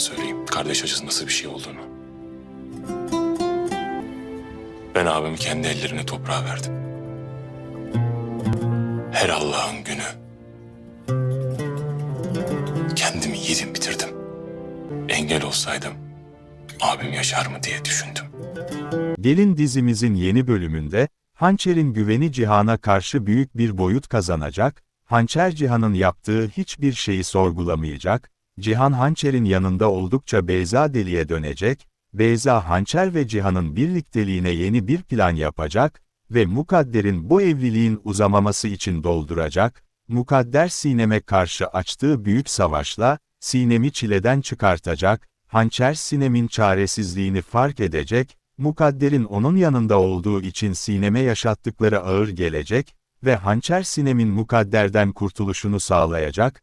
söyleyeyim. Kardeş acısı nasıl bir şey olduğunu. Ben abimi kendi ellerine toprağa verdim. Her Allah'ın günü. Kendimi yedim bitirdim. Engel olsaydım abim yaşar mı diye düşündüm. Gelin dizimizin yeni bölümünde, Hançer'in güveni Cihan'a karşı büyük bir boyut kazanacak, Hançer Cihan'ın yaptığı hiçbir şeyi sorgulamayacak, Cihan Hançer'in yanında oldukça Beyza deliye dönecek, Beyza Hançer ve Cihan'ın birlikteliğine yeni bir plan yapacak ve Mukadder'in bu evliliğin uzamaması için dolduracak, Mukadder Sinem'e karşı açtığı büyük savaşla, Sinem'i çileden çıkartacak, Hançer Sinem'in çaresizliğini fark edecek, Mukadder'in onun yanında olduğu için Sinem'e yaşattıkları ağır gelecek ve Hançer Sinem'in Mukadder'den kurtuluşunu sağlayacak,